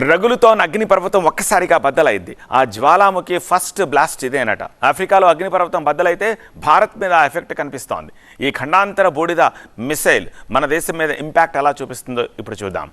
రగులుతో అగ్నిపర్వతం ఒక్కసారిగా బద్దలైంది. ఆ జ్వాలాముఖి ఫస్ట్ బ్లాస్ట్ ఇదేనట. ఆఫ్రికాలో అగ్నిపర్వతం బద్దలైతే భారత్ మీద ఆ ఎఫెక్ట్ కనిపిస్తోంది. ఈ ఖండాంతర బూడిద మిసైల్ మన దేశం మీద ఇంపాక్ట్ ఎలా చూపిస్తుందో ఇప్పుడు చూద్దాం.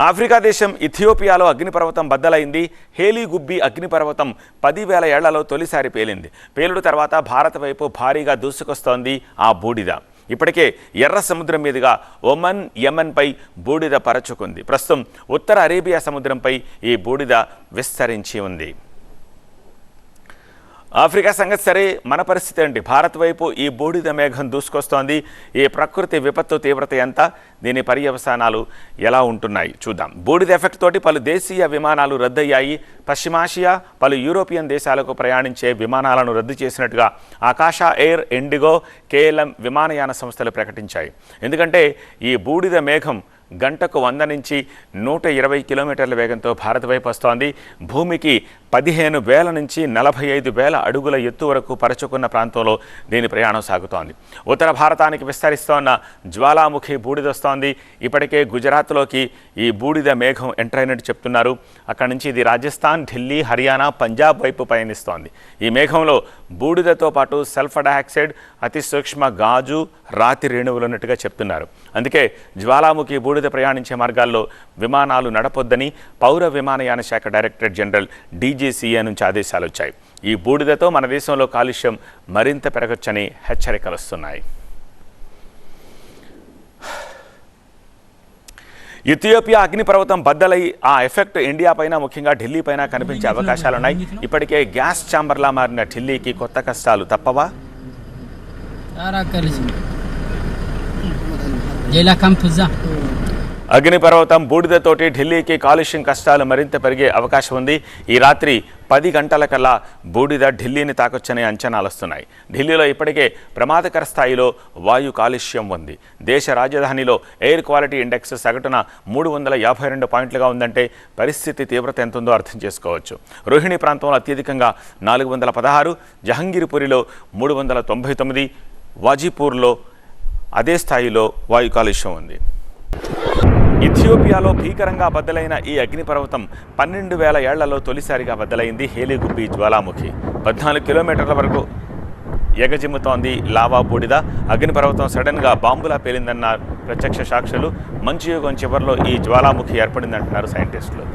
ఆఫ్రికా దేశం ఇథియోపియాలో అగ్నిపర్వతం బద్దలైంది. హేలీ గుబ్బి అగ్నిపర్వతం పదివేల ఏళ్ళలో తొలిసారి పేలింది. పేలుడు తర్వాత భారత్ వైపు భారీగా దూసుకొస్తోంది ఆ బూడిద. ఇప్పటికే ఎర్ర సముద్రం మీదుగా ఒమన్ యమన్పై బూడిద పరచుకుంది. ప్రస్తుతం ఉత్తర అరేబియా సముద్రంపై ఈ బూడిద విస్తరించి ఉంది. ఆఫ్రికా సంగతి సరే మన పరిస్థితి ఏంటి? భారత్ వైపు ఈ బూడిద మేఘం దూసుకొస్తోంది. ఈ ప్రకృతి విపత్తు తీవ్రత ఎంత? దీని పర్యవసానాలు ఎలా ఉంటున్నాయి? చూద్దాం. బూడిద ఎఫెక్ట్ తోటి పలు దేశీయ విమానాలు రద్దయ్యాయి. పశ్చిమాసియా పలు యూరోపియన్ దేశాలకు ప్రయాణించే విమానాలను రద్దు చేసినట్టుగా ఆకాశ ఎయిర్ ఇండిగో కేఎల్ఎం విమానయాన సంస్థలు ప్రకటించాయి. ఎందుకంటే ఈ బూడిద మేఘం గంటకు వంద నుంచి నూట ఇరవై కిలోమీటర్ల వేగంతో భారత్ వైపు వస్తోంది. భూమికి పదిహేను వేల నుంచి నలభై ఐదు వేల అడుగుల ఎత్తు వరకు పరచుకున్న ప్రాంతంలో దీని ప్రయాణం సాగుతోంది. ఉత్తర భారతానికి విస్తరిస్తోన్న జ్వాలాముఖి బూడిదొస్తోంది ఇప్పటికే గుజరాత్లోకి ఈ బూడిద మేఘం ఎంటర్ అయినట్టు చెప్తున్నారు. అక్కడి నుంచి ఇది రాజస్థాన్ ఢిల్లీ హర్యానా పంజాబ్ వైపు పయనిస్తోంది. ఈ మేఘంలో బూడిదతో పాటు సల్ఫర్ డయాక్సైడ్ అతి సూక్ష్మ గాజు రాతి రేణువులు ఉన్నట్టుగా చెప్తున్నారు. అందుకే జ్వాలాముఖి బూడిద ప్రయాణించే మార్గాల్లో విమానాలు నడపొద్దని పౌర విమానయాన శాఖ డైరెక్టర్ జనరల్ డీజీ డీజీసీఏ నుంచి ఆదేశాలు వచ్చాయి. ఈ బూడిదతో మన దేశంలో కాలుష్యం మరింత పెరగొచ్చని హెచ్చరికలు వస్తున్నాయి. ఇథియోపియా అగ్నిపర్వతం బద్దలై ఆ ఎఫెక్ట్ ఇండియా పైన ముఖ్యంగా ఢిల్లీ పైన కనిపించే అవకాశాలున్నాయి. ఇప్పటికే గ్యాస్ ఛాంబర్లా మారిన ఢిల్లీకి కొత్త కష్టాలు తప్పవా? అగ్నిపర్వతం బూడిదతోటి ఢిల్లీకి కాలుష్యం కష్టాలు మరింత పెరిగే అవకాశం ఉంది. ఈ రాత్రి పది గంటల కల్లా బూడిద ఢిల్లీని తాకొచ్చనే అంచనాలు వస్తున్నాయి. ఢిల్లీలో ఇప్పటికే ప్రమాదకర స్థాయిలో వాయు కాలుష్యం ఉంది. దేశ రాజధానిలో ఎయిర్ క్వాలిటీ ఇండెక్స్ సగటున మూడు వందల యాభై రెండు పాయింట్లుగా ఉందంటే పరిస్థితి తీవ్రత ఎంతుందో అర్థం చేసుకోవచ్చు. రోహిణి ప్రాంతంలో అత్యధికంగా నాలుగు వందల పదహారు జహంగీర్పురిలో మూడు వందల తొంభై తొమ్మిది వాజీపూర్లో అదే స్థాయిలో వాయు కాలుష్యం ఉంది. ఇథియోపియాలో భీకరంగా బద్దలైన ఈ అగ్నిపర్వతం పన్నెండు వేల ఏళ్ళలో తొలిసారిగా బద్దలైంది హేలిగుబ్బి జ్వాలాముఖి. పద్నాలుగు కిలోమీటర్ల వరకు ఎగజిమ్ముతోంది లావా బూడిద. అగ్నిపర్వతం సడన్గా బాంబులా పేలిందన్న ప్రత్యక్ష సాక్షులు మంచు యుగం చివరిలో ఈ జ్వాలాముఖి ఏర్పడిందంటున్నారు సైంటిస్టులు.